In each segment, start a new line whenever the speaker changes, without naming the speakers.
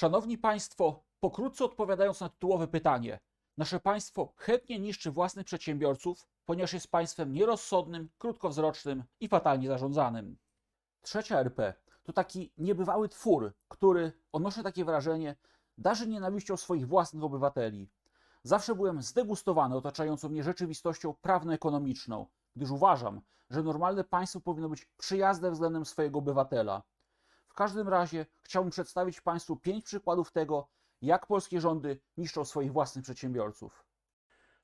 Szanowni Państwo, pokrótce odpowiadając na tytułowe pytanie, nasze państwo chętnie niszczy własnych przedsiębiorców, ponieważ jest państwem nierozsądnym, krótkowzrocznym i fatalnie zarządzanym. Trzecia RP to taki niebywały twór, który, odnoszę takie wrażenie, darzy nienawiścią swoich własnych obywateli. Zawsze byłem zdegustowany otaczającą mnie rzeczywistością prawno-ekonomiczną, gdyż uważam, że normalne państwo powinno być przyjazne względem swojego obywatela. Każdym razie chciałbym przedstawić Państwu pięć przykładów tego, jak polskie rządy niszczą swoich własnych przedsiębiorców.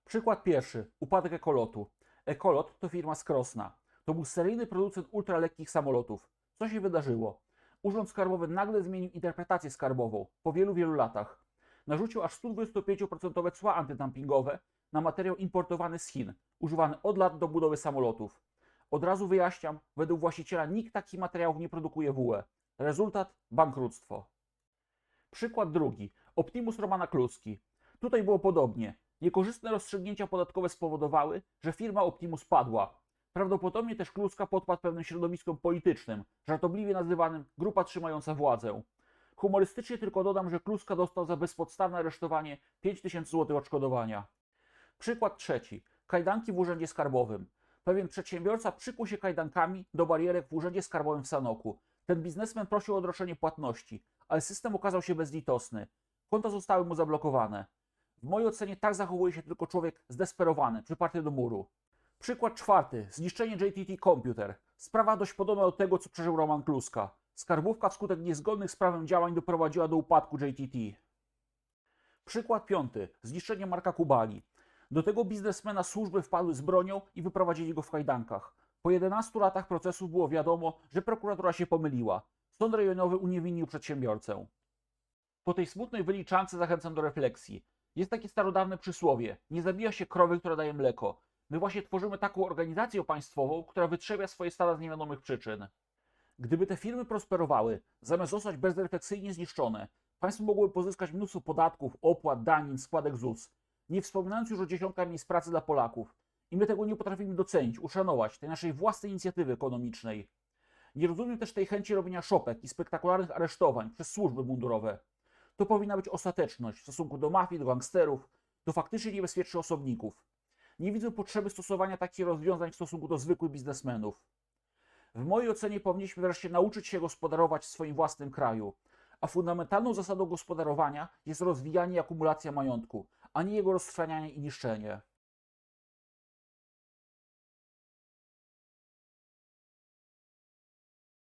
Przykład pierwszy. Upadek Ekolotu. Ekolot to firma z Krosna. To był seryjny producent ultralekkich samolotów. Co się wydarzyło? Urząd Skarbowy nagle zmienił interpretację skarbową po wielu, wielu latach. Narzucił aż 125% cła antydumpingowe na materiał importowany z Chin, używany od lat do budowy samolotów. Od razu wyjaśniam, według właściciela nikt takich materiałów nie produkuje w UE. Rezultat bankructwo. Przykład drugi. Optimus Romana Kluski. Tutaj było podobnie. Niekorzystne rozstrzygnięcia podatkowe spowodowały, że firma Optimus padła. Prawdopodobnie też Kluska podpadł pewnym środowiskom politycznym, żartobliwie nazywanym grupa trzymająca władzę. Humorystycznie tylko dodam, że Kluska dostał za bezpodstawne aresztowanie 5000 zł odszkodowania. Przykład trzeci. Kajdanki w Urzędzie Skarbowym. Pewien przedsiębiorca przykuł się kajdankami do barierek w Urzędzie Skarbowym w Sanoku. Ten biznesmen prosił o odroczenie płatności, ale system okazał się bezlitosny. Konta zostały mu zablokowane. W mojej ocenie tak zachowuje się tylko człowiek zdesperowany, przyparty do muru. Przykład czwarty. Zniszczenie JTT Computer. Sprawa dość podobna do tego, co przeżył Roman Kluska. Skarbówka wskutek niezgodnych z prawem działań doprowadziła do upadku JTT. Przykład piąty. Zniszczenie Marka Kubali. Do tego biznesmena służby wpadły z bronią i wyprowadzili go w kajdankach. Po 11 latach procesu było wiadomo, że prokuratura się pomyliła. Sąd rejonowy uniewinnił przedsiębiorcę. Po tej smutnej wyliczance zachęcam do refleksji. Jest takie starodawne przysłowie: nie zabija się krowy, która daje mleko. My właśnie tworzymy taką organizację państwową, która wytrzebia swoje stada z niewiadomych przyczyn. Gdyby te firmy prosperowały, zamiast zostać bezrefleksyjnie zniszczone, państwo mogłoby pozyskać mnóstwo podatków, opłat, danin, składek ZUS. Nie wspominając już o dziesiątkach miejsc pracy dla Polaków. I my tego nie potrafimy docenić, uszanować, tej naszej własnej inicjatywy ekonomicznej. Nie rozumiem też tej chęci robienia szopek i spektakularnych aresztowań przez służby mundurowe. To powinna być ostateczność w stosunku do mafii, do gangsterów, do faktycznie niebezpiecznych osobników. Nie widzę potrzeby stosowania takich rozwiązań w stosunku do zwykłych biznesmenów. W mojej ocenie powinniśmy wreszcie nauczyć się gospodarować w swoim własnym kraju, a fundamentalną zasadą gospodarowania jest rozwijanie i akumulacja majątku, a nie jego roztrwanianie i niszczenie.